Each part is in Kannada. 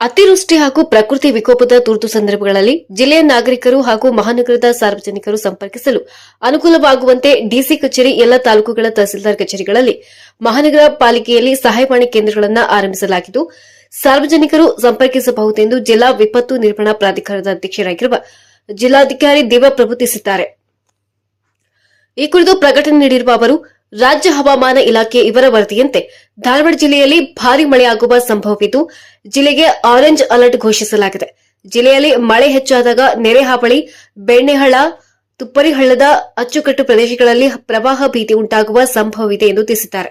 ಅತಿವೃಷ್ಟಿ ಹಾಗೂ ಪ್ರಕೃತಿ ವಿಕೋಪದ ತುರ್ತು ಸಂದರ್ಭಗಳಲ್ಲಿ ಜಿಲ್ಲೆಯ ನಾಗರಿಕರು ಹಾಗೂ ಮಹಾನಗರದ ಸಾರ್ವಜನಿಕರು ಸಂಪರ್ಕಿಸಲು ಅನುಕೂಲವಾಗುವಂತೆ ಡಿಸಿ ಕಚೇರಿ ಎಲ್ಲ ತಾಲೂಕುಗಳ ತಹಸೀಲ್ದಾರ್ ಕಚೇರಿಗಳಲ್ಲಿ ಮಹಾನಗರ ಪಾಲಿಕೆಯಲ್ಲಿ ಸಹಾಯವಾಣಿ ಕೇಂದ್ರಗಳನ್ನು ಆರಂಭಿಸಲಾಗಿದ್ದು, ಸಾರ್ವಜನಿಕರು ಸಂಪರ್ಕಿಸಬಹುದೆಂದು ಜಿಲ್ಲಾ ವಿಪತ್ತು ನಿರ್ವಹಣಾ ಪ್ರಾಧಿಕಾರದ ಅಧ್ಯಕ್ಷರಾಗಿರುವ ಜಿಲ್ಲಾಧಿಕಾರಿ ದೇವಪ್ರಭು ತಿಳಿಸಿದ್ದಾರೆ. ಈ ಕುರಿತು ಪ್ರಕಟಣೆ ನೀಡಿರುವ ಅವರು ರಾಜ್ಯ ಹವಾಮಾನ ಇಲಾಖೆ ಇವರ ವರದಿಯಂತೆ ಧಾರವಾಡ ಜಿಲ್ಲೆಯಲ್ಲಿ ಭಾರಿ ಮಳೆಯಾಗುವ ಸಂಭವವಿದ್ದು, ಜಿಲ್ಲೆಗೆ ಆರೆಂಜ್ ಅಲರ್ಟ್ ಘೋಷಿಸಲಾಗಿದೆ. ಜಿಲ್ಲೆಯಲ್ಲಿ ಮಳೆ ಹೆಚ್ಚಾದಾಗ ನೆರೆ ಹಾವಳಿ ಬೆಣ್ಣೆಹಳ್ಳ, ತುಪ್ಪರಿಹಳ್ಳದ ಅಚ್ಚುಕಟ್ಟು ಪ್ರದೇಶಗಳಲ್ಲಿ ಪ್ರವಾಹ ಭೀತಿ ಉಂಟಾಗುವ ಸಂಭವವಿದೆ ಎಂದು ತಿಳಿಸಿದ್ದಾರೆ.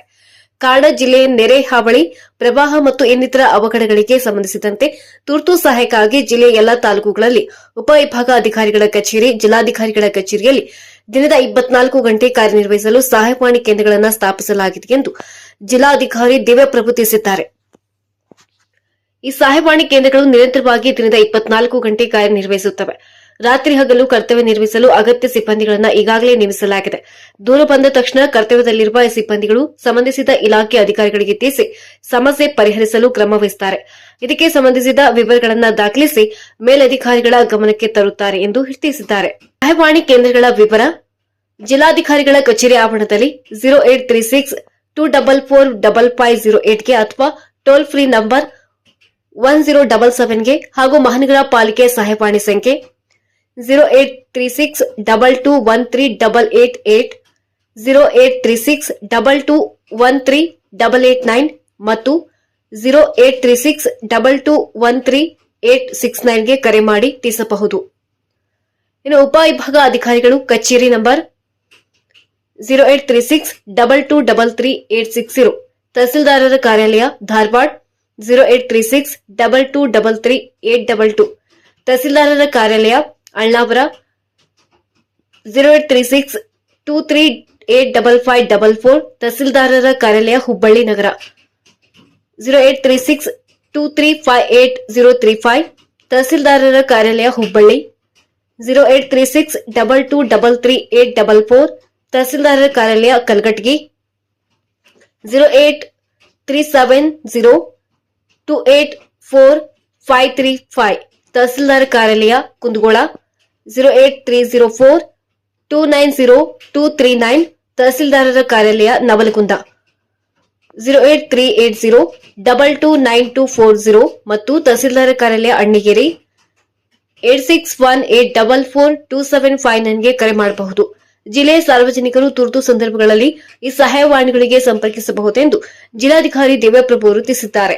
ಕಾರಣ ಜಿಲ್ಲೆಯ ನೆರೆ ಹಾವಳಿ ಪ್ರವಾಹ ಮತ್ತು ಇನ್ನಿತರ ಅವಘಡಗಳಿಗೆ ಸಂಬಂಧಿಸಿದಂತೆ ತುರ್ತು ಸಹಾಯಕ್ಕಾಗಿ ಜಿಲ್ಲೆಯ ಎಲ್ಲಾ ತಾಲೂಕುಗಳಲ್ಲಿ ಉಪವಿಭಾಗ ಅಧಿಕಾರಿಗಳ ಕಚೇರಿ, ಜಿಲ್ಲಾಧಿಕಾರಿಗಳ ಕಚೇರಿಯಲ್ಲಿ ದಿನದ ಇಪ್ಪತ್ನಾಲ್ಕು ಗಂಟೆ ಕಾರ್ಯನಿರ್ವಹಿಸಲು ಸಹಾಯವಾಣಿ ಕೇಂದ್ರಗಳನ್ನು ಸ್ಥಾಪಿಸಲಾಗಿದೆ ಎಂದು ಜಿಲ್ಲಾಧಿಕಾರಿ ದಿವ್ಯಪ್ರಭು ತಿಳಿಸಿದ್ದಾರೆ. ಈ ಸಹಾಯವಾಣಿ ಕೇಂದ್ರಗಳು ನಿರಂತರವಾಗಿ ದಿನದ ಇಪ್ಪತ್ನಾಲ್ಕು ಗಂಟೆ ಕಾರ್ಯನಿರ್ವಹಿಸುತ್ತವೆ. ರಾತ್ರಿ ಹಗಲು ಕರ್ತವ್ಯ ನಿರ್ವಹಿಸಲು ಅಗತ್ಯ ಸಿಬ್ಬಂದಿಗಳನ್ನು ಈಗಾಗಲೇ ನೇಮಿಸಲಾಗಿದೆ. ದೂರ ಬಂದ ತಕ್ಷಣ ಕರ್ತವ್ಯದಲ್ಲಿರುವ ಸಿಬ್ಬಂದಿಗಳು ಸಂಬಂಧಿಸಿದ ಇಲಾಖೆ ಅಧಿಕಾರಿಗಳಿಗೆ ತಿಳಿಸಿ ಸಮಸ್ಯೆ ಪರಿಹರಿಸಲು ಕ್ರಮ ವಹಿಸುತ್ತಾರೆ ಇದಕ್ಕೆ ಸಂಬಂಧಿಸಿದ ವಿವರಗಳನ್ನು ದಾಖಲಿಸಿ ಮೇಲಧಿಕಾರಿಗಳ ಗಮನಕ್ಕೆ ತರುತ್ತಾರೆ ಎಂದು ತಿಳಿಸಿದ್ದಾರೆ. ಸಹಾಯವಾಣಿ ಕೇಂದ್ರಗಳ ವಿವರ, ಜಿಲ್ಲಾಧಿಕಾರಿಗಳ ಕಚೇರಿ ಆವರಣದಲ್ಲಿ zero eight three six two double four double five zero ಏಟ್ಗೆ ಅಥವಾ toll free number one zero double ಸೆವೆನ್ಗೆ ಹಾಗೂ ಮಹಾನಗರ ಪಾಲಿಕೆ ಸಹಾಯವಾಣಿ ಸಂಖ್ಯೆ zero eight three six double two one three double eight eight zero eight three six double two one three double eight nine ಮತ್ತು zero eight three six double two one three eight six ನೈನ್ಗೆ ಕರೆ ಮಾಡಿ ತಿಳಿಸಬಹುದು. ಇನ್ನು ಉಪವಿಭಾಗ ಅಧಿಕಾರಿಗಳು, ಕಚೇರಿ number zero eight three six double two double three eight six zero ತಹಸೀಲ್ದಾರರ ಕಾರ್ಯಾಲಯ, Dharwad zero eight three six double two double three eight double two ತಹಸೀಲ್ದಾರರ ಕಾರ್ಯಾಲಯ Alnavar zero eight three six two three eight double five double four ತಹಸೀಲ್ದಾರರ ಕಾರ್ಯಾಲಯ ಹುಬ್ಬಳ್ಳಿ ನಗರ. Zero eight three six two three five eight zero three five ತಹಸೀಲ್ದಾರರ ಕಾರ್ಯಾಲಯ Hubballi. Zero eight three six double two double three eight double four ತಹಸೀಲ್ದಾರರ ಕಾರ್ಯಾಲಯ Kalghatgi zero eight three seven zero two eight four five three five tahsildar ಕಾರ್ಯಾಲಯ, Kundgol zero eight three zero four two nine zero two three nine ತಹಸೀಲ್ದಾರರ ಕಾರ್ಯಾಲಯ, Navalgund. Zero eight three eight zero double two nine two four zero ಮತ್ತು ತಹಸೀಲ್ದಾರ ಕಾರ್ಯಾಲಯ, Annigeri eight six one eight double four two seven five ನೈನ್ಗೆ ಕರೆ ಮಾಡಬಹುದು. ಜಿಲ್ಲೆಯ ಸಾರ್ವಜನಿಕರು ತುರ್ತು ಸಂದರ್ಭಗಳಲ್ಲಿ ಈ ಸಹಾಯವಾಣಿಗಳಿಗೆ ಸಂಪರ್ಕಿಸಬಹುದೆಂದು ಜಿಲ್ಲಾಧಿಕಾರಿ ದೇವಪ್ರಭು ಅವರು ತಿಳಿಸಿದ್ದಾರೆ.